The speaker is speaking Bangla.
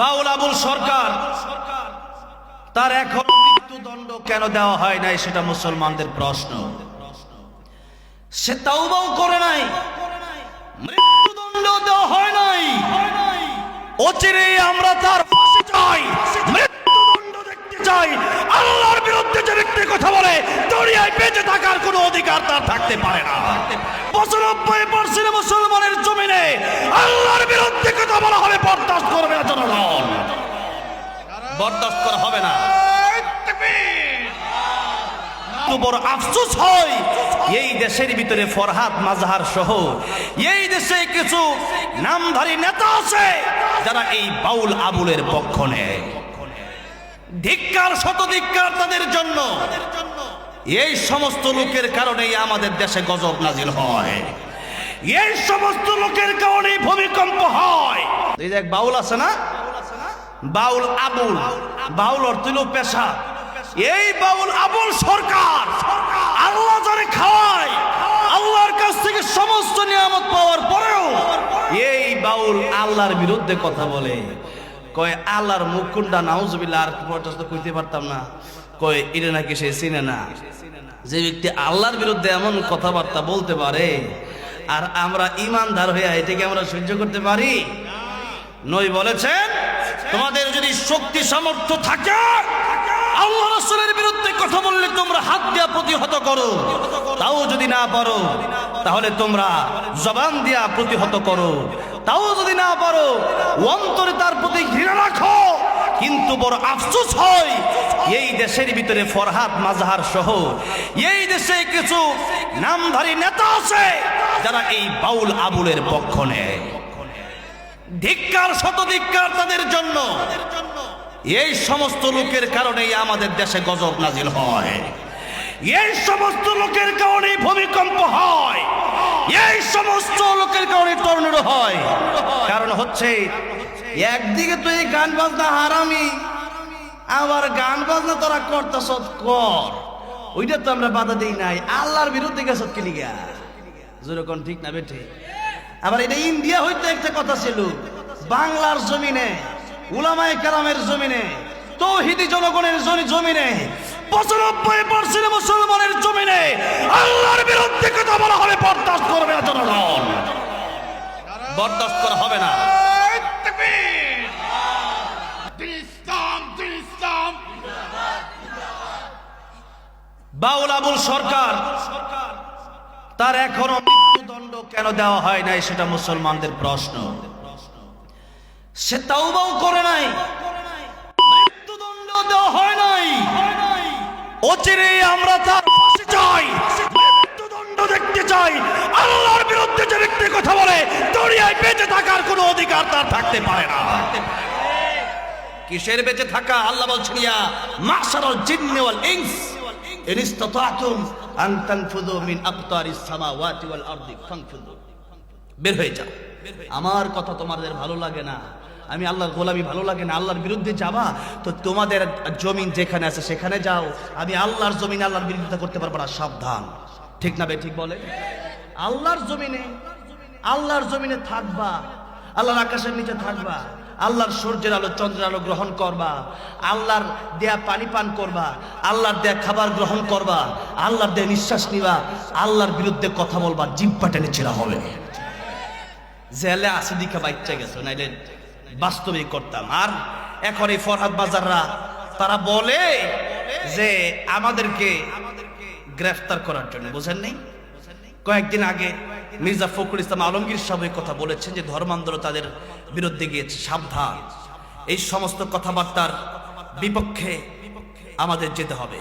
বাউল আবুল সরকার, তার এখন মৃত্যুদণ্ড কেন দেওয়া হয় নাই সেটা মুসলমানদের প্রশ্ন। সে তাওবাও করে নাই, মৃত্যুদণ্ড দেওয়া হয় নাই। অচিরে আমরা তার চাই মৃত্যুদণ্ড দেখতে চাই আল্লাহর বিরুদ্ধে যে ব্যক্তি কথা বলে বেঁচে থাকার কোনো অধিকার তার থাকতে পারে না। পঁচানব্বই পার্সেন্ট মুসলমানের জমিনে আল্লাহর বিরুদ্ধে কথা বলা হবে বরদাস্ত করবে না জনগণ। বরদাস্ত করা হবে না। এত বড় আফসোস হয় এই দেশের ভিতরে ফরহাদ মাজহার সহ এই দেশে কিছু নামধারী নেতা আছে যারা এই বাউল আবুলের পক্ষ নেয়। ধিক্কার তাদের জন্য। এই সমস্ত লোকের কারণেই আমাদের দেশে গজব নাজিল হয়। এই সমস্ত লোকের ভূমিকম্প এই দেখ বাউল আছে না? বাউল আবুল। বাউল অর্থ পেশা। এই বাউল আবুল সরকার। আল্লাহ যারে খাওয়ায়, আল্লাহর কাছ থেকে সমস্ত নিয়ামত পাওয়ার পরেও এই বাউল আল্লাহর বিরুদ্ধে কথা বলে। কয়, আল্লাহর মুখ কুন্ডা, নাউজুবিল্লাহ, আর পর্যন্ত কইতে পারতাম না। কয়, এটা নাকি সে চিনে না? যে ব্যক্তি আল্লাহর বিরুদ্ধে এমন কথাবার্তা বলতে পারে, আর আমরা ইমানদার হয়ে এটাকে আমরা সহ্য করতে পারি? নই বলেছেন, তোমাদের যদি শক্তি সামর্থ্য থাকে, আল্লাহ রাসূলের বিরুদ্ধে কথা বললে তোমরা হাত দিয়া প্রতিহত করো। তাও যদি না পারো, তাহলে তোমরা জবান দিয়া প্রতিহত করো। তাও যদি না পারো, অন্তরে তার প্রতি ঘৃণা রাখো। কিন্তু বড় আফসোস হয়, এই দেশের ভিতরে ফরহাদ মাজহার সহ এই দেশে কিছু নামধারী নেতা আছে, যারা এই বাউল আবুলের পক্ষ নেয়। ধিক্কার শত ধিক্কার তাদের জন্য। এই সমস্ত লোকের কারণেই আমাদের দেশে গজব নাজিল হয়। এই সমস্ত লোকের কারণে ভূমিকম্প হয়। এই সমস্ত লোকের কারণে টর্নেডো হয়। কারণ হচ্ছে, একদিকে তো এই গান বাজনা হারামি, আবার গান বাজনা তোরা করতেছ কর। ওইটা তো আমরা বাধা দিই নাই। আল্লাহর বিরুদ্ধে গেছ কি লিগা যেরকম ঠিক না বেঠে? আবার এটা ইন্ডিয়া হইতে একটা কথা ছিল। বাংলার জমিনে, উলামায়ে কারামের জমিনে, তৌহিদি জনগণের জনি- জমিনে, পঁচানব্বই পার্সেন্ট মুসলমানের জমিনে আল্লাহর বিরুদ্ধে কথা বলা হবে, বরদাস্ত করবে না জনগণ। বরদাস্ত করা হবে না। বাউল আবুল সরকার, তার এখনও মৃত্যুদণ্ড কেন দেওয়া হয় নাই সেটা মুসলমানদের প্রশ্ন। সে তাওবাও করে নাই। মৃত্যুদণ্ড দেওয়া হয় নাই। অচিরে আমরা তার চাই। মৃত্যুদণ্ড দেখতে চাই। আল্লাহর বিরুদ্ধে যে ব্যক্তি কথা বলে বেঁচে থাকার কোনো অধিকার তার থাকতে পারে না। কিসের বেঁচে থাকা? আল্লাহ বলছেন, ইয়া আন তানফুযু মিন আকতারিস সামাওয়াতি ওয়াল আরদি বের হয়ে যাও। আমার কথা তোমাদের ভালো লাগে না। আমি আল্লাহর গোলামি ভালো লাগে না, আল্লাহর বিরুদ্ধে যাবা? তো তোমাদের জমিন যেখানে আছে সেখানে যাও। আমি আল্লাহর জমিনে আল্লাহর বিরোধিতা করতে পারব না, সাবধান। ঠিক না ঠিক বলে? আল্লাহর জমিনে আল্লাহর জমিনে থাকবা। আল্লাহর আকাশের নিচে থাকবা। আল্লাহর সূর্যের আলো, চন্দ্রের আলো গ্রহণ করবা। আল্লাহর দেয়া পানি পান করবা। আল্লাহর দেয়া খাবার গ্রহণ করবা। আল্লাহর দেয়া নিঃশ্বাস নিবা। আল্লাহর বিরুদ্ধে কথা বলবা জিব্বা টেনে ছেড়া হবে। জেলে আসে দিকে বাচ্চা গেছো, নাইলে বাস্তবে করতাম। আর এখন এই ফরহাদ বাজাররা, তারা বলে যে আমাদেরকে গ্রেফতার করার জন্য, বুঝেন নেই? কয়েকদিন আগে মির্জা ফখরুল ইসলাম আলমগীর সাহেব কথা বলেছেন যে ধর্মান্ধর তাদের বিরুদ্ধে গিয়েছে, সাবধান। এই সমস্ত কথাবার্তার বিপক্ষে আমাদের যেতে হবে।